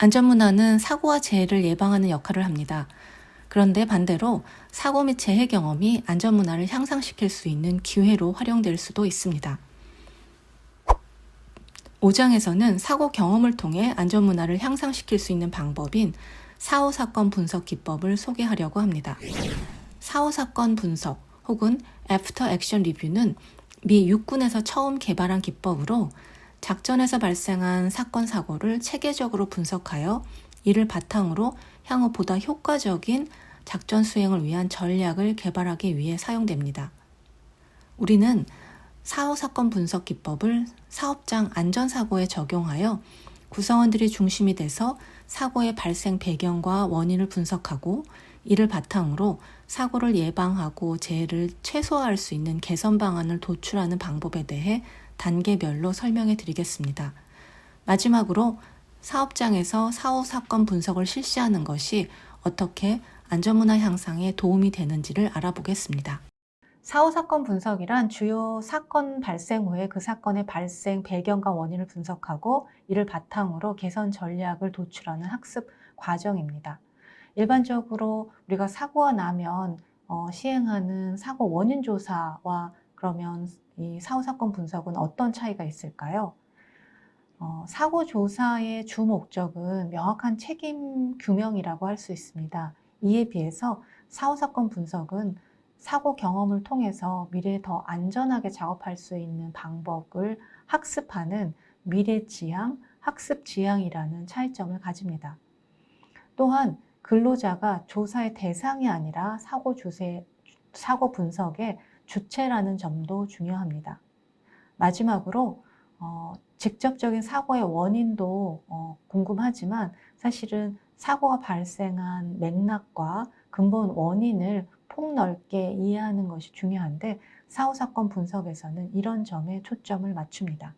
안전문화는 사고와 재해를 예방하는 역할을 합니다. 그런데 반대로 사고 및 재해 경험이 안전문화를 향상시킬 수 있는 기회로 활용될 수도 있습니다. 5장에서는 사고 경험을 통해 안전문화를 향상시킬 수 있는 방법인 사후 사건 분석 기법을 소개하려고 합니다. 사후 사건 분석 혹은 애프터 액션 리뷰는 미 육군에서 처음 개발한 기법으로 작전에서 발생한 사건 사고를 체계적으로 분석하여 이를 바탕으로 향후 보다 효과적인 작전 수행을 위한 전략을 개발하기 위해 사용됩니다. 우리는 사후 사건 분석 기법을 사업장 안전사고에 적용하여 구성원들이 중심이 돼서 사고의 발생 배경과 원인을 분석하고 이를 바탕으로 사고를 예방하고 재해를 최소화할 수 있는 개선 방안을 도출하는 방법에 대해 단계별로 설명해 드리겠습니다. 마지막으로 사업장에서 사후 사건 분석을 실시하는 것이 어떻게 안전문화 향상에 도움이 되는지를 알아보겠습니다. 사후 사건 분석이란 주요 사건 발생 후에 그 사건의 발생 배경과 원인을 분석하고 이를 바탕으로 개선 전략을 도출하는 학습 과정입니다. 일반적으로 우리가 사고가 나면 어, 시행하는 사고 원인 조사와 그러면 이 사후 사건 분석은 어떤 차이가 있을까요? 어, 사고 조사의 주 목적은 명확한 책임 규명이라고 할 수 있습니다. 이에 비해서 사후 사건 분석은 사고 경험을 통해서 미래에 더 안전하게 작업할 수 있는 방법을 학습하는 미래 지향, 학습 지향이라는 차이점을 가집니다. 또한 근로자가 조사의 대상이 아니라 사고 주세, 사고 분석의 주체라는 점도 중요합니다. 마지막으로 어, 직접적인 사고의 원인도 어, 궁금하지만 사실은 사고가 발생한 맥락과 근본 원인을 폭넓게 이해하는 것이 중요한데 사후 사건 분석에서는 이런 점에 초점을 맞춥니다.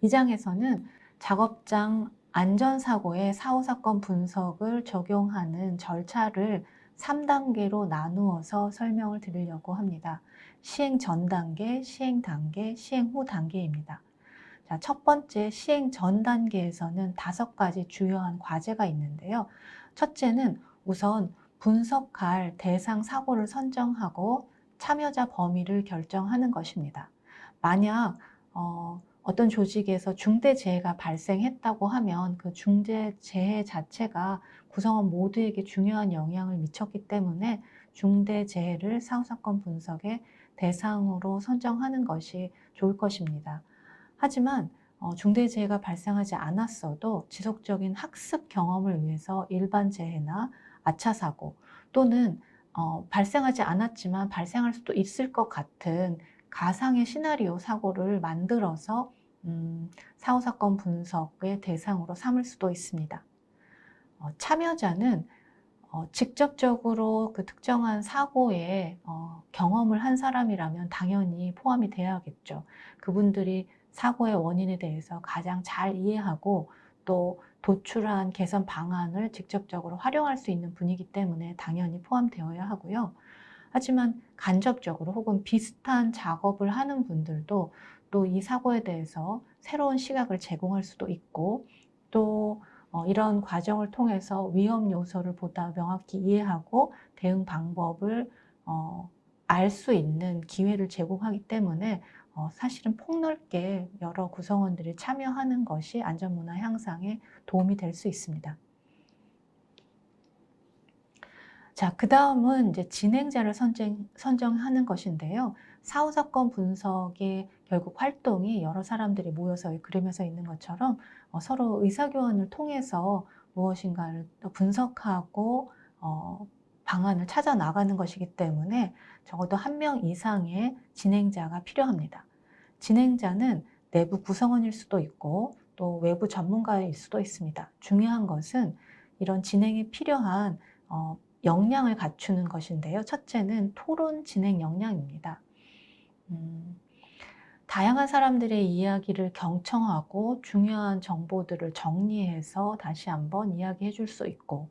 이 장에서는 작업장 안전사고의 사후 사건 분석을 적용하는 절차를 3단계로 나누어서 설명을 드리려고 합니다. 시행 전 단계, 시행 단계, 시행 후 단계입니다. 자, 첫 번째 시행 전 단계에서는 다섯 가지 주요한 과제가 있는데요. 첫째는 우선 분석할 대상 사고를 선정하고 참여자 범위를 결정하는 것입니다. 만약 어, 어떤 조직에서 중대 재해가 발생했다고 하면 그 중대 재해 자체가 구성원 모두에게 중요한 영향을 미쳤기 때문에 중대 재해를 사후사건 분석의 대상으로 선정하는 것이 좋을 것입니다. 하지만 어, 중대 재해가 발생하지 않았어도 지속적인 학습 경험을 위해서 일반 재해나 아차 사고 또는 어, 발생하지 않았지만 발생할 수도 있을 것 같은 가상의 시나리오 사고를 만들어서 음, 사후 사건 분석의 대상으로 삼을 수도 있습니다. 어, 참여자는 어, 직접적으로 그 특정한 사고에 어, 경험을 한 사람이라면 당연히 포함이 돼야겠죠. 그분들이 사고의 원인에 대해서 가장 잘 이해하고 또 도출한 개선 방안을 직접적으로 활용할 수 있는 분이기 때문에 당연히 포함되어야 하고요. 하지만 간접적으로 혹은 비슷한 작업을 하는 분들도 또 이 사고에 대해서 새로운 시각을 제공할 수도 있고 또 어, 이런 과정을 통해서 위험 요소를 보다 명확히 이해하고 대응 방법을 어, 알 수 있는 기회를 제공하기 때문에 어, 사실은 폭넓게 여러 구성원들이 참여하는 것이 안전문화 향상에 도움이 될 수 있습니다. 자, 그 다음은 이제 진행자를 선정, 선정하는 것인데요. 사후 사건 분석의 결국 활동이 여러 사람들이 모여서 그림에서 있는 것처럼 어, 서로 의사교환을 통해서 무엇인가를 분석하고 어, 방안을 찾아 나가는 것이기 때문에 적어도 한 명 이상의 진행자가 필요합니다. 진행자는 내부 구성원일 수도 있고 또 외부 전문가일 수도 있습니다. 중요한 것은 이런 진행이 필요한 어, 역량을 갖추는 것인데요. 첫째는 토론 진행 역량입니다. 음, 다양한 사람들의 이야기를 경청하고 중요한 정보들을 정리해서 다시 한번 이야기해 줄 수 있고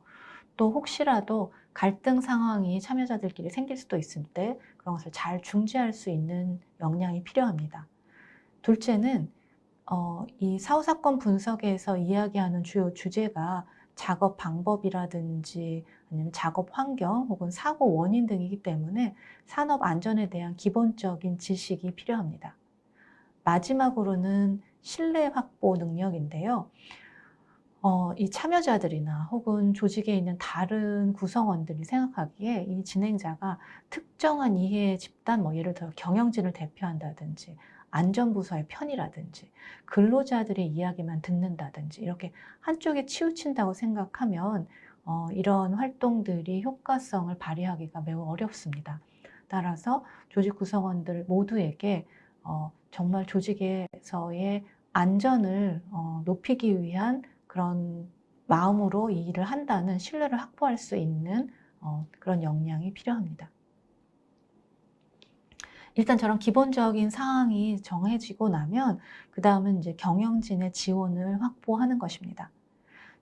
또 혹시라도 갈등 상황이 참여자들끼리 생길 수도 있을 때 그런 것을 잘 중재할 수 있는 역량이 필요합니다. 둘째는 어, 이 사후 사건 분석에서 이야기하는 주요 주제가 작업 방법이라든지 아니면 작업 환경 혹은 사고 원인 등이기 때문에 산업 안전에 대한 기본적인 지식이 필요합니다. 마지막으로는 신뢰 확보 능력인데요. 어, 이 참여자들이나 혹은 조직에 있는 다른 구성원들이 생각하기에 이 진행자가 특정한 이해 집단, 뭐 예를 들어 경영진을 대표한다든지 안전부서의 편이라든지 근로자들의 이야기만 듣는다든지 이렇게 한쪽에 치우친다고 생각하면 어, 이런 활동들이 효과성을 발휘하기가 매우 어렵습니다. 따라서 조직 구성원들 모두에게 어, 정말 조직에서의 안전을 어, 높이기 위한 그런 마음으로 이 일을 한다는 신뢰를 확보할 수 있는 어, 그런 역량이 필요합니다. 일단 저런 기본적인 사항이 정해지고 나면 그 다음은 이제 경영진의 지원을 확보하는 것입니다.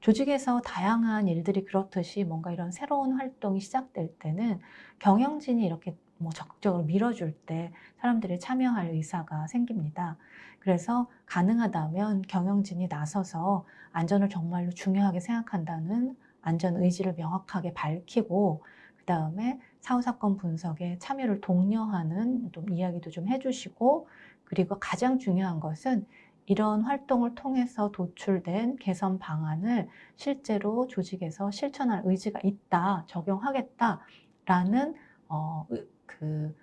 조직에서 다양한 일들이 그렇듯이 뭔가 이런 새로운 활동이 시작될 때는 경영진이 이렇게 뭐 적극적으로 밀어줄 때 사람들이 참여할 의사가 생깁니다. 그래서 가능하다면 경영진이 나서서 안전을 정말로 중요하게 생각한다는 안전 의지를 명확하게 밝히고 그 다음에 사후 사건 분석에 참여를 독려하는 좀 이야기도 좀 해주시고 그리고 가장 중요한 것은 이런 활동을 통해서 도출된 개선 방안을 실제로 조직에서 실천할 의지가 있다, 적용하겠다라는 어, 그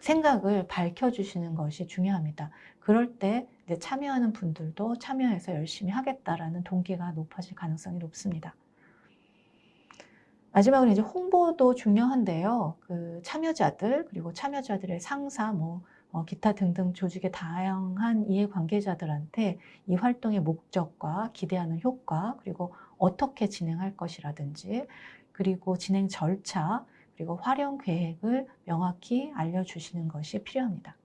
생각을 밝혀주시는 것이 중요합니다. 그럴 때 참여하는 분들도 참여해서 열심히 하겠다라는 동기가 높아질 가능성이 높습니다. 마지막으로 이제 홍보도 중요한데요. 그 참여자들 그리고 참여자들의 상사 뭐 어, 기타 등등 조직의 다양한 이해관계자들한테 이 활동의 목적과 기대하는 효과 그리고 어떻게 진행할 것이라든지 그리고 진행 절차 그리고 활용 계획을 명확히 알려주시는 것이 필요합니다.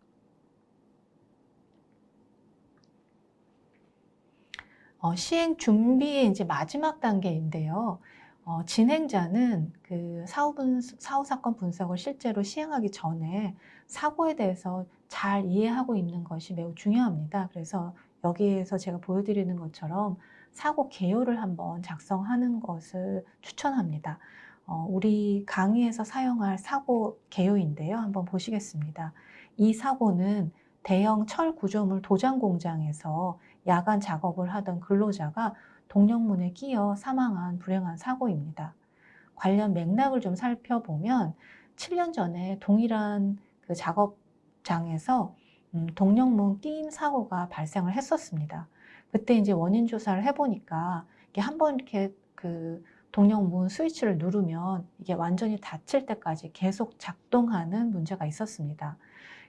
어, 시행 준비의 이제 마지막 단계인데요. 어, 진행자는 그 사후, 분, 사후 사건 분석을 실제로 시행하기 전에 사고에 대해서 잘 이해하고 있는 것이 매우 중요합니다. 그래서 여기에서 제가 보여드리는 것처럼 사고 개요를 한번 작성하는 것을 추천합니다. 어, 우리 강의에서 사용할 사고 개요인데요. 한번 보시겠습니다. 이 사고는 대형 철 구조물 도장 공장에서 야간 작업을 하던 근로자가 동력문에 끼어 사망한 불행한 사고입니다. 관련 맥락을 좀 살펴보면 7년 전에 동일한 그 작업 장에서 음, 동력문 끼임 사고가 발생을 했었습니다. 그때 이제 원인 조사를 해보니까 이게 한 번 이렇게 그 동력문 스위치를 누르면 이게 완전히 닫힐 때까지 계속 작동하는 문제가 있었습니다.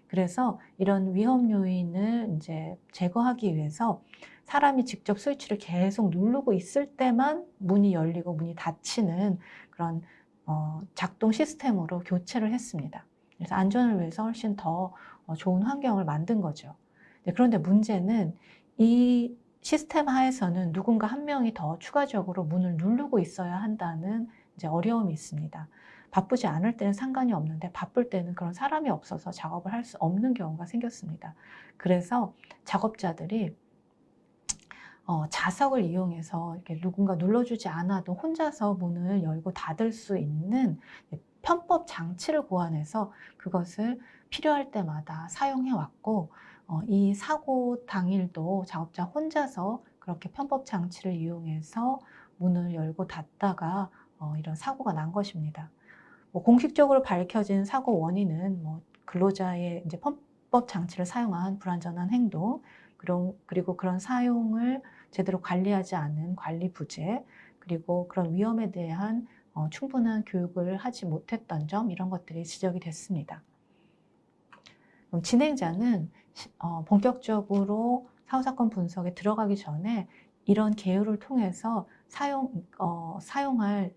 그래서 이런 위험 요인을 이제 제거하기 위해서 사람이 직접 스위치를 계속 누르고 있을 때만 문이 열리고 문이 닫히는 그런 어, 작동 시스템으로 교체를 했습니다. 그래서 안전을 위해서 훨씬 더 어, 좋은 환경을 만든 거죠. 그런데 문제는 이 시스템 하에서는 누군가 한 명이 더 추가적으로 문을 누르고 있어야 한다는 이제 어려움이 있습니다. 바쁘지 않을 때는 상관이 없는데 바쁠 때는 그런 사람이 없어서 작업을 할 수 없는 경우가 생겼습니다. 그래서 작업자들이 어, 자석을 이용해서 이렇게 누군가 눌러주지 않아도 혼자서 문을 열고 닫을 수 있는 편법 장치를 고안해서 그것을 필요할 때마다 사용해 왔고 어, 이 사고 당일도 작업자 혼자서 그렇게 편법 장치를 이용해서 문을 열고 닫다가 어, 이런 사고가 난 것입니다. 뭐 공식적으로 밝혀진 사고 원인은 뭐 근로자의 이제 편법 장치를 사용한 불안전한 행동, 그리고 그런 사용을 제대로 관리하지 않은 관리 부재, 그리고 그런 위험에 대한 어, 충분한 교육을 하지 못했던 점 이런 것들이 지적이 됐습니다. 진행자는 어, 본격적으로 사후사건 분석에 들어가기 전에 이런 개요를 통해서 사용, 어, 사용할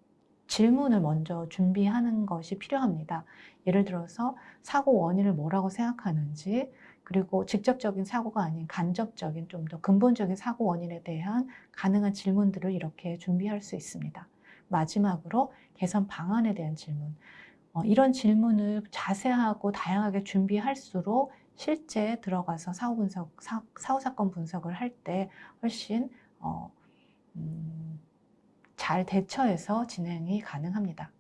질문을 먼저 준비하는 것이 필요합니다. 예를 들어서 사고 원인을 뭐라고 생각하는지, 그리고 직접적인 사고가 아닌 간접적인 좀 더 근본적인 사고 원인에 대한 가능한 질문들을 이렇게 준비할 수 있습니다. 마지막으로 개선 방안에 대한 질문. 어, 이런 질문을 자세하고 다양하게 준비할수록 실제 들어가서 사후 분석, 사, 사후 사건 분석을 할 때 훨씬 어, 음, 잘 대처해서 진행이 가능합니다.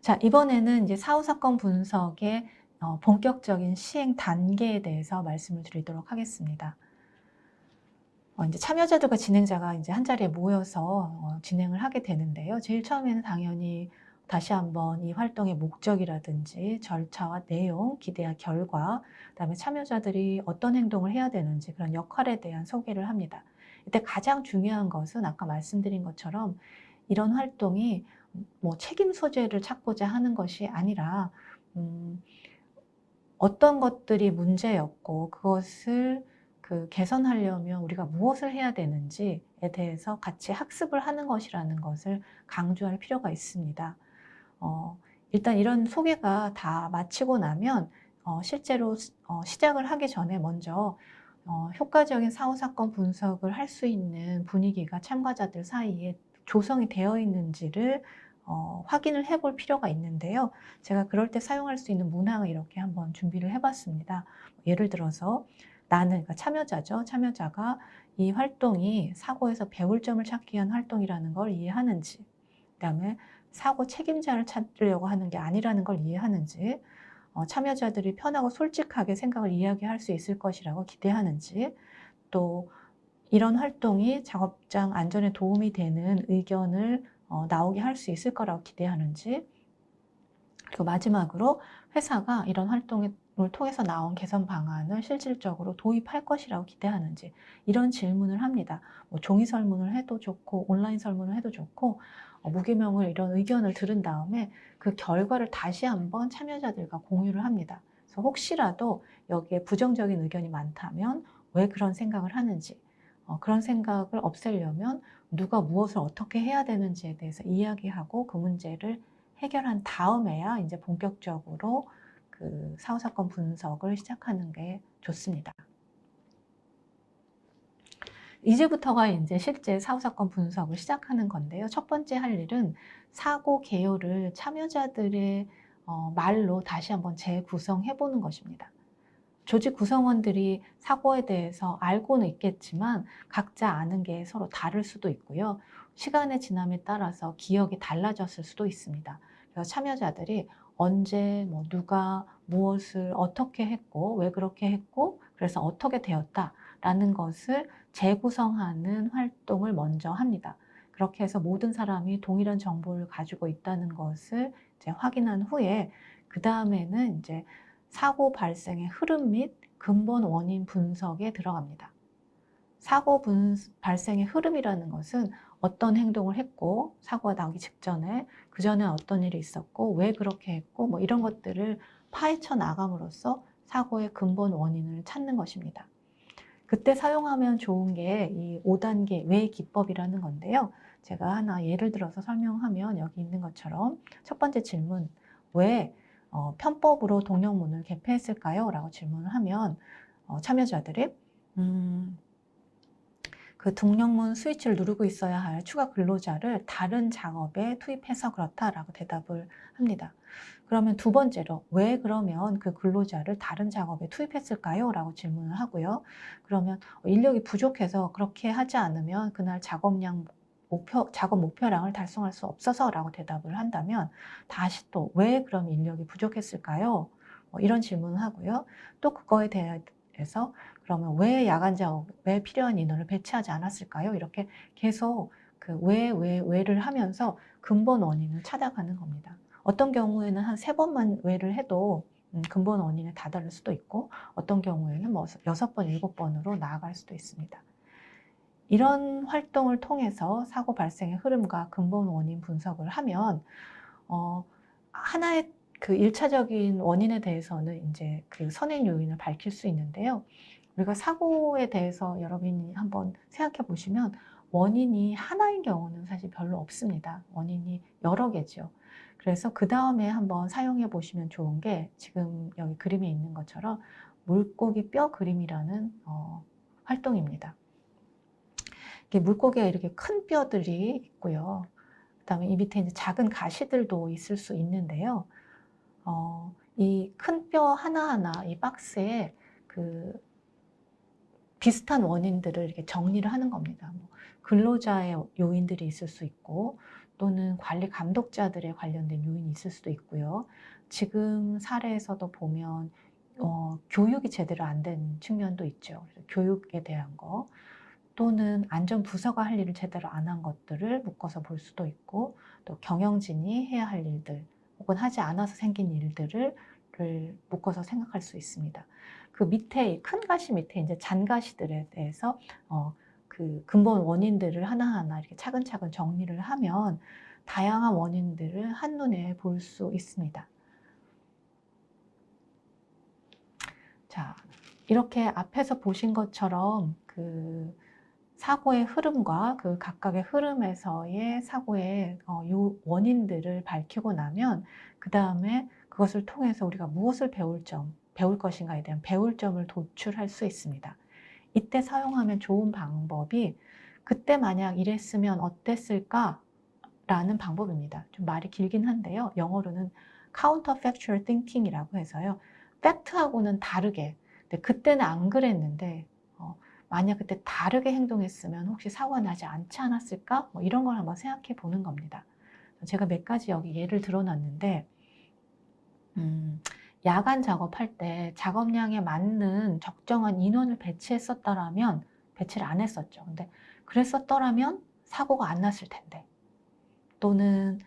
자, 이번에는 이제 사후 사건 분석의 어, 본격적인 시행 단계에 대해서 말씀을 드리도록 하겠습니다. 어, 이제 참여자들과 진행자가 이제 한 자리에 모여서 어, 진행을 하게 되는데요. 제일 처음에는 당연히 다시 한번 이 활동의 목적이라든지 절차와 내용, 기대와 결과, 그다음에 참여자들이 어떤 행동을 해야 되는지 그런 역할에 대한 소개를 합니다. 이때 가장 중요한 것은 아까 말씀드린 것처럼 이런 활동이 뭐 책임 소재를 찾고자 하는 것이 아니라 음, 어떤 것들이 문제였고 그것을 그 개선하려면 우리가 무엇을 해야 되는지에 대해서 같이 학습을 하는 것이라는 것을 강조할 필요가 있습니다. 어, 일단 이런 소개가 다 마치고 나면 어, 실제로 어, 시작을 하기 전에 먼저 어, 효과적인 사후 사건 분석을 할 수 있는 분위기가 참가자들 사이에 조성이 되어 있는지를 어, 확인을 해볼 필요가 있는데요. 제가 그럴 때 사용할 수 있는 문항을 이렇게 한번 준비를 해봤습니다. 예를 들어서 나는 그러니까 참여자죠. 참여자가 이 활동이 사고에서 배울 점을 찾기 위한 활동이라는 걸 이해하는지, 그다음에 사고 책임자를 찾으려고 하는 게 아니라는 걸 이해하는지, 어, 참여자들이 편하고 솔직하게 생각을 이야기할 수 있을 것이라고 기대하는지, 또 이런 활동이 작업장 안전에 도움이 되는 의견을 어, 나오게 할 수 있을 거라고 기대하는지, 그리고 마지막으로 회사가 이런 활동을 통해서 나온 개선 방안을 실질적으로 도입할 것이라고 기대하는지 이런 질문을 합니다. 뭐 종이 설문을 해도 좋고 온라인 설문을 해도 좋고 어, 무기명을 이런 의견을 들은 다음에 그 결과를 다시 한번 참여자들과 공유를 합니다. 그래서 혹시라도 여기에 부정적인 의견이 많다면 왜 그런 생각을 하는지 어, 그런 생각을 없애려면 누가 무엇을 어떻게 해야 되는지에 대해서 이야기하고 그 문제를 해결한 다음에야 이제 본격적으로 그 사후 사건 분석을 시작하는 게 좋습니다. 이제부터가 이제 실제 사후 사건 분석을 시작하는 건데요. 첫 번째 할 일은 사고 개요를 참여자들의 어, 말로 다시 한번 재구성해 보는 것입니다. 조직 구성원들이 사고에 대해서 알고는 있겠지만 각자 아는 게 서로 다를 수도 있고요. 시간의 지남에 따라서 기억이 달라졌을 수도 있습니다. 그래서 참여자들이 언제 뭐 누가 무엇을 어떻게 했고 왜 그렇게 했고 그래서 어떻게 되었다라는 것을 재구성하는 활동을 먼저 합니다. 그렇게 해서 모든 사람이 동일한 정보를 가지고 있다는 것을 이제 확인한 후에 그 다음에는 이제 사고 발생의 흐름 및 근본 원인 분석에 들어갑니다. 사고 분, 발생의 흐름이라는 것은 어떤 행동을 했고 사고가 나기 직전에 그 전에 어떤 일이 있었고 왜 그렇게 했고 뭐 이런 것들을 파헤쳐 나감으로써 사고의 근본 원인을 찾는 것입니다. 그때 사용하면 좋은 게 이 5단계 왜 기법이라는 건데요. 제가 하나 예를 들어서 설명하면 여기 있는 것처럼 첫 번째 질문 왜 어, 편법으로 동력문을 개폐했을까요? 라고 질문을 하면 어, 참여자들이 음, 그 동력문 스위치를 누르고 있어야 할 추가 근로자를 다른 작업에 투입해서 그렇다라고 대답을 합니다. 그러면 두 번째로 왜 그러면 그 근로자를 다른 작업에 투입했을까요? 라고 질문을 하고요. 그러면 인력이 부족해서 그렇게 하지 않으면 그날 작업량 목표, 작업 목표량을 달성할 수 없어서 라고 대답을 한다면 다시 또 왜 그럼 인력이 부족했을까요? 뭐 이런 질문을 하고요. 또 그거에 대해서 그러면 왜 야간 작업, 왜 필요한 인원을 배치하지 않았을까요? 이렇게 계속 그 왜, 왜, 왜를 하면서 근본 원인을 찾아가는 겁니다. 어떤 경우에는 한 세 번만 왜를 해도 음, 근본 원인에 다다를 수도 있고 어떤 경우에는 뭐 여섯 번, 일곱 번으로 나아갈 수도 있습니다. 이런 활동을 통해서 사고 발생의 흐름과 근본 원인 분석을 하면 어, 하나의 그 일차적인 원인에 대해서는 이제 그 선행 요인을 밝힐 수 있는데요. 우리가 사고에 대해서 여러분이 한번 생각해 보시면 원인이 하나인 경우는 사실 별로 없습니다. 원인이 여러 개죠. 그래서 그 다음에 한번 사용해 보시면 좋은 게 지금 여기 그림에 있는 것처럼 물고기 뼈 그림이라는 어, 활동입니다. 이렇게 물고기가 이렇게 큰 뼈들이 있고요. 그다음에 이 밑에 이제 작은 가시들도 있을 수 있는데요. 어, 이 큰 뼈 하나하나 이 박스에 그 비슷한 원인들을 이렇게 정리를 하는 겁니다. 뭐 근로자의 요인들이 있을 수 있고 또는 관리 감독자들의 관련된 요인이 있을 수도 있고요. 지금 사례에서도 보면 어, 교육이 제대로 안 된 측면도 있죠. 그래서 교육에 대한 거 또는 안전 부서가 할 일을 제대로 안 한 것들을 묶어서 볼 수도 있고 또 경영진이 해야 할 일들 혹은 하지 않아서 생긴 일들을 를 묶어서 생각할 수 있습니다. 그 밑에 큰 가시 밑에 이제 잔가시들에 대해서 어, 그 근본 원인들을 하나하나 이렇게 차근차근 정리를 하면 다양한 원인들을 한눈에 볼 수 있습니다. 자, 이렇게 앞에서 보신 것처럼 그 사고의 흐름과 그 각각의 흐름에서의 사고의 어, 요 원인들을 밝히고 나면 그 다음에 그것을 통해서 우리가 무엇을 배울 점, 배울 것인가에 대한 배울 점을 도출할 수 있습니다. 이때 사용하면 좋은 방법이 그때 만약 이랬으면 어땠을까? 라는 방법입니다. 좀 말이 길긴 한데요. 영어로는 counterfactual thinking이라고 해서요. 팩트하고는 다르게, 근데 그때는 안 그랬는데, 어, 만약 그때 다르게 행동했으면 혹시 사고가 나지 않지 않았을까? 뭐 이런 걸 한번 생각해 보는 겁니다. 제가 몇 가지 여기 예를 들어놨는데, 음, 야간 작업할 때 작업량에 맞는 적정한 인원을 배치했었더라면 배치를 안 했었죠. 근데 그랬었더라면 사고가 안 났을 텐데. 또는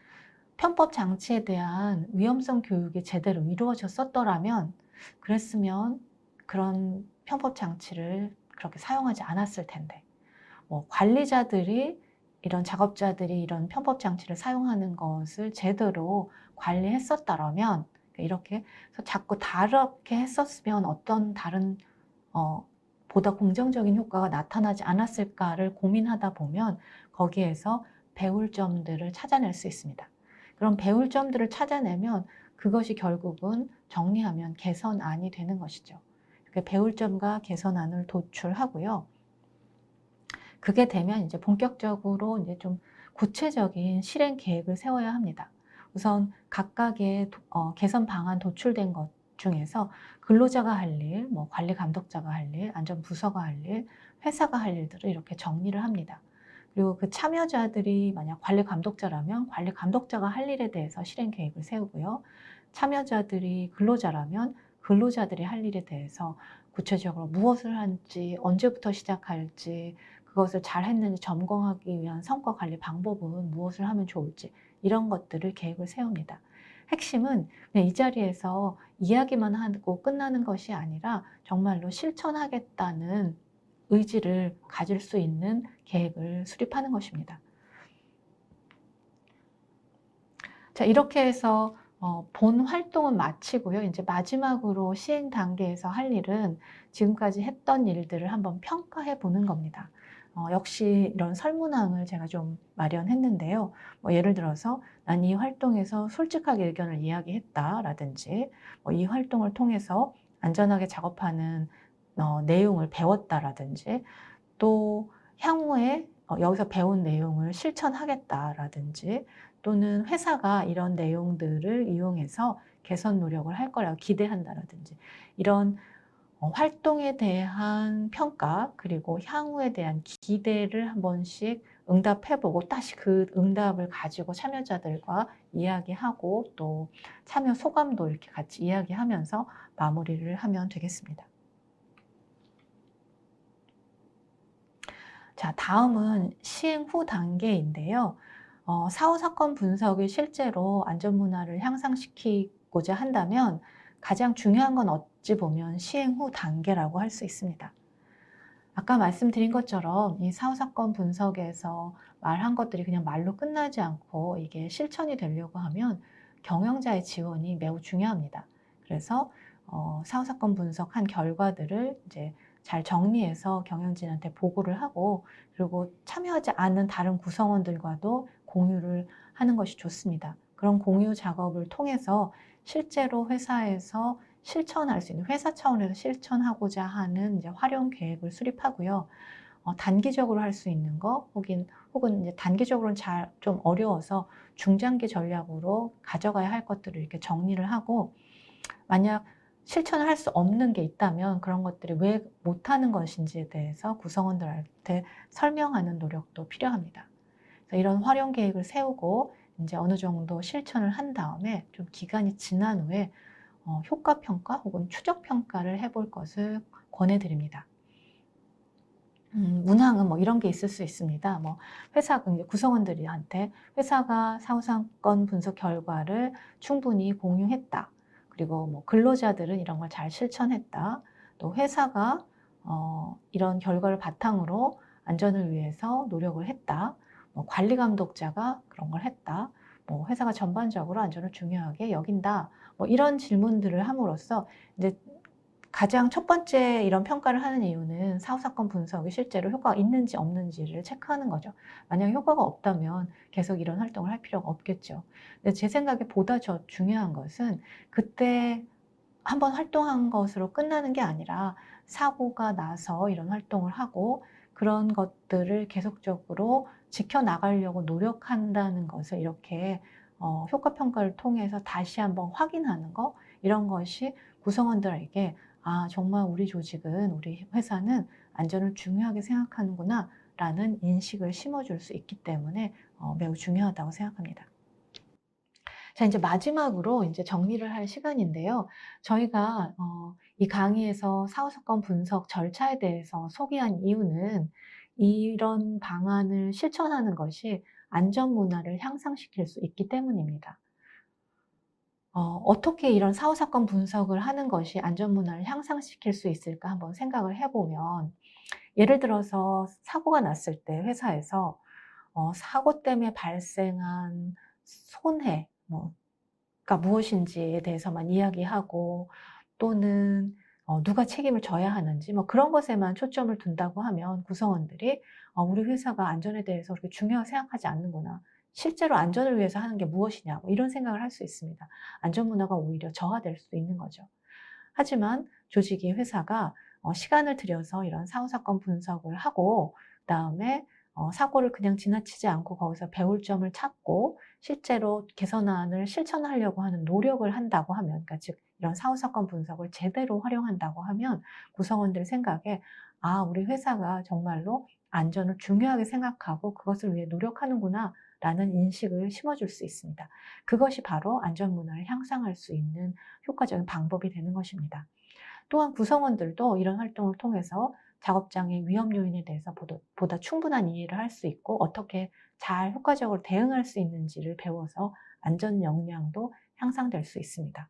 편법 장치에 대한 위험성 교육이 제대로 이루어졌었더라면 그랬으면 그런 편법 장치를 그렇게 사용하지 않았을 텐데. 뭐 관리자들이 이런 작업자들이 이런 편법 장치를 사용하는 것을 제대로 관리했었더라면 이렇게 해서 자꾸 다르게 했었으면 어떤 다른 어, 보다 긍정적인 효과가 나타나지 않았을까를 고민하다 보면 거기에서 배울 점들을 찾아낼 수 있습니다. 그럼 배울 점들을 찾아내면 그것이 결국은 정리하면 개선안이 되는 것이죠. 이렇게 배울 점과 개선안을 도출하고요. 그게 되면 이제 본격적으로 이제 좀 구체적인 실행 계획을 세워야 합니다. 우선 각각의 도, 어, 개선 방안 도출된 것 중에서 근로자가 할 일, 뭐 관리 감독자가 할 일, 안전 부서가 할 일, 회사가 할 일들을 이렇게 정리를 합니다. 그리고 그 참여자들이 만약 관리 감독자라면 관리 감독자가 할 일에 대해서 실행 계획을 세우고요. 참여자들이 근로자라면 근로자들이 할 일에 대해서 구체적으로 무엇을 할지, 언제부터 시작할지, 그것을 잘 했는지 점검하기 위한 성과 관리 방법은 무엇을 하면 좋을지 이런 것들을 계획을 세웁니다. 핵심은 이 자리에서 이야기만 하고 끝나는 것이 아니라 정말로 실천하겠다는 의지를 가질 수 있는 계획을 수립하는 것입니다. 자, 이렇게 해서 어, 본 활동은 마치고요. 이제 마지막으로 시행 단계에서 할 일은 지금까지 했던 일들을 한번 평가해 보는 겁니다. 어, 역시 이런 설문항을 제가 좀 마련했는데요. 뭐 예를 들어서 난 이 활동에서 솔직하게 의견을 이야기했다라든지 뭐 이 활동을 통해서 안전하게 작업하는 어, 내용을 배웠다라든지 또 향후에 어, 여기서 배운 내용을 실천하겠다라든지 또는 회사가 이런 내용들을 이용해서 개선 노력을 할 거라고 기대한다라든지 이런 어, 활동에 대한 평가 그리고 향후에 대한 기대를 한 번씩 응답해보고 다시 그 응답을 가지고 참여자들과 이야기하고 또 참여 소감도 이렇게 같이 이야기하면서 마무리를 하면 되겠습니다. 자, 다음은 시행 후 단계인데요. 어, 사후 사건 분석이 실제로 안전 문화를 향상시키고자 한다면 가장 중요한 건 어찌 보면 시행 후 단계라고 할 수 있습니다. 아까 말씀드린 것처럼 이 사후 사건 분석에서 말한 것들이 그냥 말로 끝나지 않고 이게 실천이 되려고 하면 경영자의 지원이 매우 중요합니다. 그래서 어, 사후 사건 분석한 결과들을 이제 잘 정리해서 경영진한테 보고를 하고 그리고 참여하지 않은 다른 구성원들과도 공유를 하는 것이 좋습니다. 그런 공유 작업을 통해서 실제로 회사에서 실천할 수 있는 회사 차원에서 실천하고자 하는 이제 활용 계획을 수립하고요. 어, 단기적으로 할 수 있는 거 혹은 혹은 이제 단기적으로는 잘 좀 어려워서 중장기 전략으로 가져가야 할 것들을 이렇게 정리를 하고 만약 실천을 할 수 없는 게 있다면 그런 것들이 왜 못하는 것인지에 대해서 구성원들한테 설명하는 노력도 필요합니다. 이런 활용 계획을 세우고 이제 어느 정도 실천을 한 다음에 좀 기간이 지난 후에 어, 효과 평가 혹은 추적 평가를 해볼 것을 권해드립니다. 음, 문항은 뭐 이런 게 있을 수 있습니다. 뭐 회사 구성원들한테 회사가 사후사건 분석 결과를 충분히 공유했다. 그리고 뭐 근로자들은 이런 걸 잘 실천했다. 또 회사가 어, 이런 결과를 바탕으로 안전을 위해서 노력을 했다. 뭐 관리 감독자가 그런 걸 했다. 뭐 회사가 전반적으로 안전을 중요하게 여긴다. 뭐 이런 질문들을 함으로써 이제 가장 첫 번째 이런 평가를 하는 이유는 사후 사건 분석이 실제로 효과가 있는지 없는지를 체크하는 거죠. 만약 효과가 없다면 계속 이런 활동을 할 필요가 없겠죠. 근데 제 생각에 보다 더 중요한 것은 그때 한번 활동한 것으로 끝나는 게 아니라 사고가 나서 이런 활동을 하고 그런 것들을 계속적으로 지켜나가려고 노력한다는 것을 이렇게 어, 효과 평가를 통해서 다시 한번 확인하는 거 이런 것이 구성원들에게 아 정말 우리 조직은 우리 회사는 안전을 중요하게 생각하는구나 라는 인식을 심어줄 수 있기 때문에 어, 매우 중요하다고 생각합니다. 자 이제 마지막으로 이제 정리를 할 시간인데요. 저희가 어, 이 강의에서 사후사건 분석 절차에 대해서 소개한 이유는 이런 방안을 실천하는 것이 안전 문화를 향상시킬 수 있기 때문입니다. 어, 어떻게 이런 사후사건 분석을 하는 것이 안전 문화를 향상시킬 수 있을까 한번 생각을 해보면 예를 들어서 사고가 났을 때 회사에서 어, 사고 때문에 발생한 손해, 뭐, 가 무엇인지에 대해서만 이야기하고 또는 어, 누가 책임을 져야 하는지 뭐 그런 것에만 초점을 둔다고 하면 구성원들이 어, 우리 회사가 안전에 대해서 그렇게 중요하게 생각하지 않는구나. 실제로 안전을 위해서 하는 게 무엇이냐 뭐 이런 생각을 할 수 있습니다. 안전 문화가 오히려 저하될 수도 있는 거죠. 하지만 조직이 회사가 어, 시간을 들여서 이런 사후 사건 분석을 하고 그다음에 어, 사고를 그냥 지나치지 않고 거기서 배울 점을 찾고 실제로 개선안을 실천하려고 하는 노력을 한다고 하면, 그러니까 즉 이런 사후 사건 분석을 제대로 활용한다고 하면 구성원들 생각에 아 우리 회사가 정말로 안전을 중요하게 생각하고 그것을 위해 노력하는구나. 라는 인식을 심어줄 수 있습니다. 그것이 바로 안전 문화를 향상할 수 있는 효과적인 방법이 되는 것입니다. 또한 구성원들도 이런 활동을 통해서 작업장의 위험 요인에 대해서 보다, 충분한 이해를 할 수 있고 어떻게 잘 효과적으로 대응할 수 있는지를 배워서 안전 역량도 향상될 수 있습니다.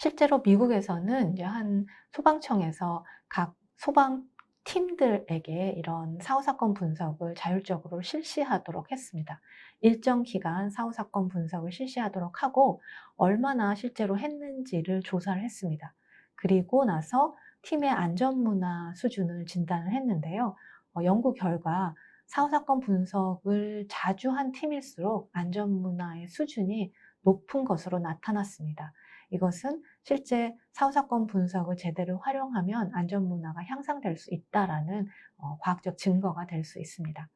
실제로 미국에서는 한 소방청에서 각 소방 팀들에게 이런 사후사건 분석을 자율적으로 실시하도록 했습니다. 일정 기간 사후사건 분석을 실시하도록 하고 얼마나 실제로 했는지를 조사를 했습니다. 그리고 나서 팀의 안전문화 수준을 진단을 했는데요. 어, 연구 결과 사후사건 분석을 자주 한 팀일수록 안전문화의 수준이 높은 것으로 나타났습니다. 이것은 실제 사후사건 분석을 제대로 활용하면 안전문화가 향상될 수 있다라는 어, 과학적 증거가 될 수 있습니다.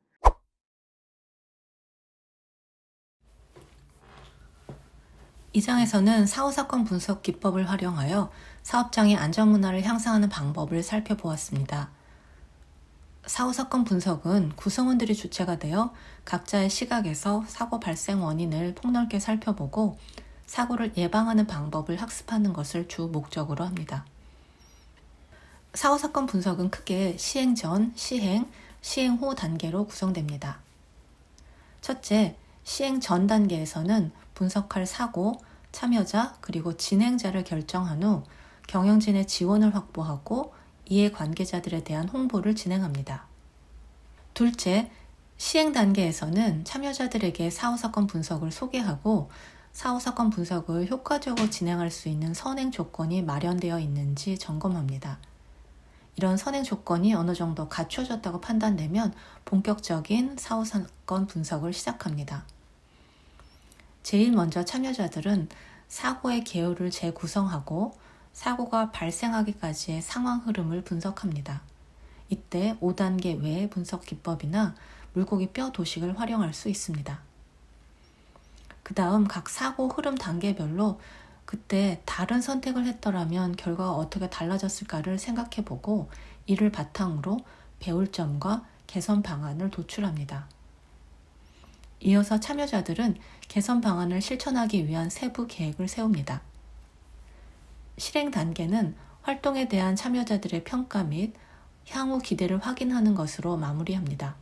이 장에서는 사후사건 분석 기법을 활용하여 사업장의 안전문화를 향상하는 방법을 살펴보았습니다. 사후사건 분석은 구성원들이 주체가 되어 각자의 시각에서 사고 발생 원인을 폭넓게 살펴보고 사고를 예방하는 방법을 학습하는 것을 주 목적으로 합니다. 사후사건 분석은 크게 시행 전, 시행, 시행 후 단계로 구성됩니다. 첫째, 시행 전 단계에서는 분석할 사고, 참여자, 그리고 진행자를 결정한 후 경영진의 지원을 확보하고 이해 관계자들에 대한 홍보를 진행합니다. 둘째, 시행 단계에서는 참여자들에게 사후 사건 분석을 소개하고 사후 사건 분석을 효과적으로 진행할 수 있는 선행 조건이 마련되어 있는지 점검합니다. 이런 선행 조건이 어느 정도 갖춰졌다고 판단되면 본격적인 사후 사건 분석을 시작합니다. 제일 먼저 참여자들은 사고의 개요를 재구성하고 사고가 발생하기까지의 상황 흐름을 분석합니다. 이때 5단계 외 분석 기법이나 물고기 뼈 도식을 활용할 수 있습니다. 그 다음 각 사고 흐름 단계별로 그때 다른 선택을 했더라면 결과가 어떻게 달라졌을까를 생각해 보고 이를 바탕으로 배울 점과 개선 방안을 도출합니다. 이어서 참여자들은 개선 방안을 실천하기 위한 세부 계획을 세웁니다. 실행 단계는 활동에 대한 참여자들의 평가 및 향후 기대를 확인하는 것으로 마무리합니다.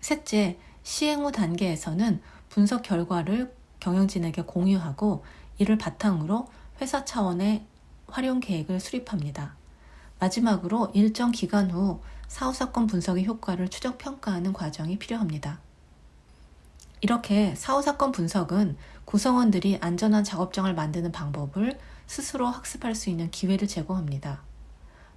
셋째, 시행 후 단계에서는 분석 결과를 경영진에게 공유하고 이를 바탕으로 회사 차원의 활용 계획을 수립합니다. 마지막으로 일정 기간 후 사후사건 분석의 효과를 추적 평가하는 과정이 필요합니다. 이렇게 사후사건 분석은 구성원들이 안전한 작업장을 만드는 방법을 스스로 학습할 수 있는 기회를 제공합니다.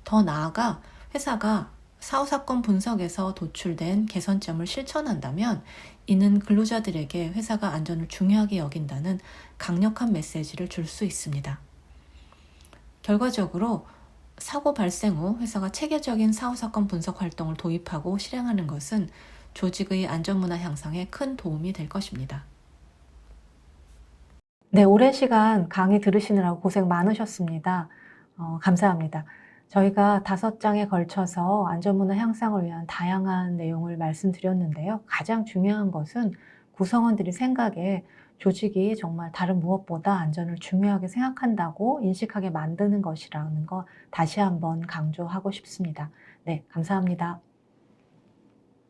더 나아가 회사가 사후사건 분석에서 도출된 개선점을 실천한다면 이는 근로자들에게 회사가 안전을 중요하게 여긴다는 강력한 메시지를 줄 수 있습니다. 결과적으로 사고 발생 후 회사가 체계적인 사후사건 분석 활동을 도입하고 실행하는 것은 조직의 안전문화 향상에 큰 도움이 될 것입니다. 네, 오랜 시간 강의 들으시느라고 고생 많으셨습니다. 어, 감사합니다. 저희가 다섯 장에 걸쳐서 안전문화 향상을 위한 다양한 내용을 말씀드렸는데요. 가장 중요한 것은 구성원들이 생각에 조직이 정말 다른 무엇보다 안전을 중요하게 생각한다고 인식하게 만드는 것이라는 거 다시 한번 강조하고 싶습니다. 네, 감사합니다.